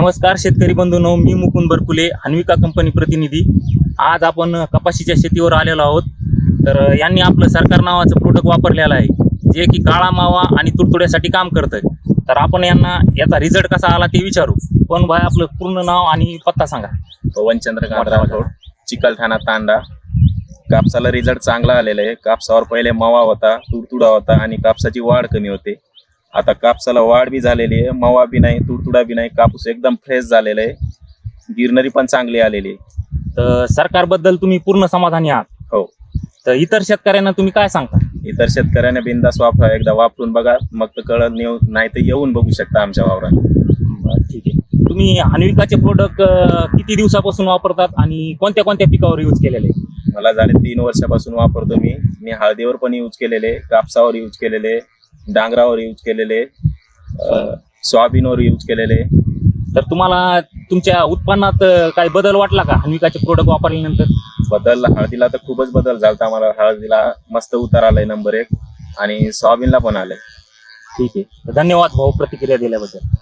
नमस्कार शेतकरी बंधूंनो मी मुकुंद बरकुले हन्विका कंपनी प्रतिनिधी. आज आपण कपाशीच्या शेतीवर आलेलो आहोत. तर यांनी आपलं सरकार नावाचं प्रोडक्ट वापरलेलं आहे जे की काळा मावा आणि तुडतुड्यासाठी काम करतं तर आपण यांना याचा रिझल्ट कसा आला ते विचारू. पण भाई आपलं पूर्ण नाव आणि पत्ता सांगा. पवन चंद्रकांत राठोड चिकलठाणा तांडा. कापसाला रिझल्ट चांगला आलेला आहे. कापसावर पहिले मावा होता तुडतुडा होता आणि कापसाची वाढ कमी होते. आता कापसाला वाढ बी झालेली आहे मावा बी नाही तुडतुडा बी नाही कापूस एकदम फ्रेश झालेला आहे. गिरनरी पण चांगली आलेली आहे. तर सरकारबद्दल तुम्ही पूर्ण समाधानी आहात. हो. तर इतर शेतकऱ्यांना तुम्ही काय सांगता? इतर शेतकऱ्याने बिंदास वापरा एकदा वापरून बघा. मग तर कळत नेऊ नाही तर येऊन बघू शकता आमच्या वावरात. बरं, ठीक आहे. तुम्ही अन्विकाचे प्रोडक्ट किती दिवसापासून वापरतात आणि कोणत्या कोणत्या पिकावर यूज केलेले? मला झाले तीन वर्षापासून वापरतो मी. मी हळदीवर पण यूज केलेले कापसावर यूज केलेले. डांगरावर यूज केलेले सोयाबीनवर यूज केलेले. तर तुम्हाला तुमच्या उत्पन्नात काही बदल वाटला का? अन्विकाचे प्रोडक्ट वापरल्यानंतर? बदल हळदीला तर खूपच बदल झाला मला हळदीला मस्त उतार आलाय नंबर एक. आणि सोयाबीनला पण आलाय. ठीक आहे. धन्यवाद भाऊ प्रतिक्रिया दिल्याबद्दल.